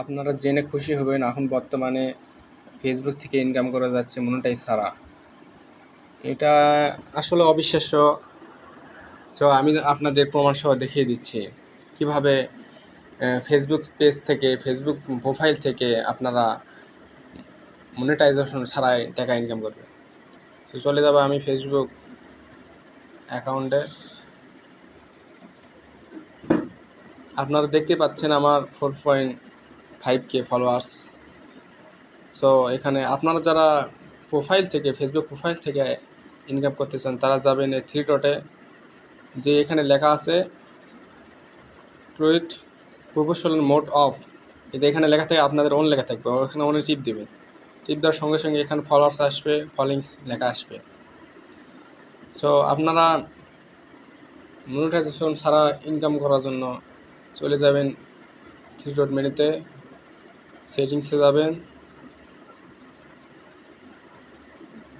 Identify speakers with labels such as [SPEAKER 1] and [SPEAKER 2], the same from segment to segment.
[SPEAKER 1] আপনারা জেনে খুশি হবেন, এখন বর্তমানে ফেসবুক থেকে ইনকাম করা যাচ্ছে মনিটাইজ ছাড়া এটা আসলে অবিশ্বাস্য। সো আমি আপনাদের প্রমাণ সহ দেখিয়ে দিচ্ছি। কীভাবে ফেসবুক পেজ থেকে ফেসবুক প্রোফাইল থেকে আপনারা মনিটাইজেশন ছাড়াই টাকা ইনকাম করবে তো চলে যাব আমি ফেসবুক অ্যাকাউন্টে আপনারা দেখতে পাচ্ছেন আমার four point five K followers so এখানে আপনারা যারা প্রোফাইল থেকে ফেসবুক প্রোফাইল থেকে ইনকাম করতে চান, তারা যাবেন এই থ্রি ডটে যে এখানে লেখা আছে টুইট প্রফেশনাল মোড অফ এটা এখানে লেখা থাকে, আপনাদের অন লেখা থাকবে, ওখানে অনে টিপ দেবেন টিপ দেওয়ার সঙ্গে সঙ্গে এখানে ফলোয়ার্স আসবে ফলোয়িংস লেখা আসবে। সো আপনারা মনিটাইজেশন ছাড়া ইনকাম করার জন্য চলে যাবেন থ্রি ডট মেনুতে সেটিংসে যাবেন।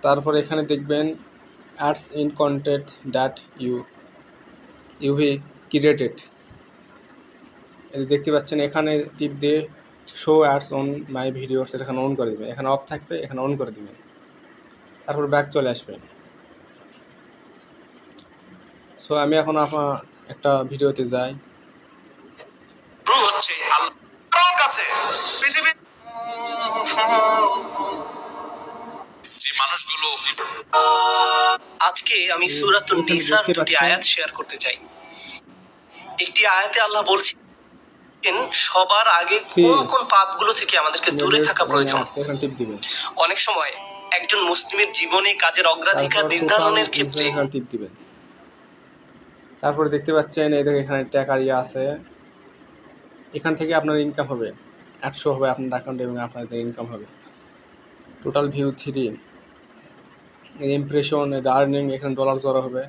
[SPEAKER 1] তারপর এখানে দেখবেন ads in content that you you've created এটা দেখতে পাচ্ছেন, এখানে টিপ দিয়ে show ads on my videos এখানে অন করে দেবেন। এখানে অফ থাকবে, এখানে অন করে দেবেন। তারপর ব্যাক চলে আসবেন। সো আমি এখন আপনার একটা ভিডিওতে যাই।
[SPEAKER 2] পৃথিবীর যে মানুষগুলো
[SPEAKER 3] আজকে আমি সুরাতুন নিসার দুটি আয়াত শেয়ার করতে চাই। একটি আয়াতে আল্লাহ বলছেন সবার আগে কোন কোন পাপগুলো থেকে আমাদেরকে দূরে থাকা প্রয়োজন। অনেক সময় একজন মুসলিমের জীবনে কাজের অগ্রাধিকার নির্ধারণের ক্ষেত্রে
[SPEAKER 1] তারপরে দেখতে পাচ্ছেন এই দেখো এখানে টাকা ইয়ে আছে। এখান থেকে আপনার ইনকাম হবে আটশো হবে আপনার অ্যাকাউন্টে এবং আপনাদের ইনকাম হবে। টোটাল ভিউ থ্রি ইমপ্রেশন এদের আর্নিং এখানে ডলার জড়ো হবে।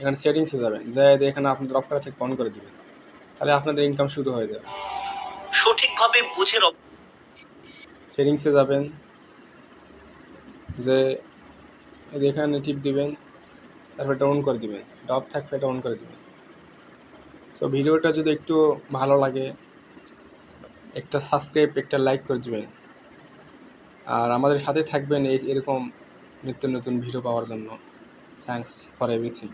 [SPEAKER 1] এখানে সেটিংসে যাবেন যাই এখানে আপনাদের অফ করা থেকে অন করে দেবেন। তাহলে আপনাদের ইনকাম শুরু হয়ে যাবে।
[SPEAKER 3] সঠিকভাবে বুঝে
[SPEAKER 1] সেটিংসে যাবেন যে এখানে টিপ দিবেন তারপর এটা অন করে দিবেন। অফ থাকবে এটা অন করে দিবেন। সো ভিডিওটা যদি একটু ভালো লাগে একটা সাবস্ক্রাইব একটা লাইক করে দিবেন। আর আমাদের সাথে থাকবেন এই এরকম নিত্য নতুন ভিডিও পাওয়ার জন্য। Thanks for everything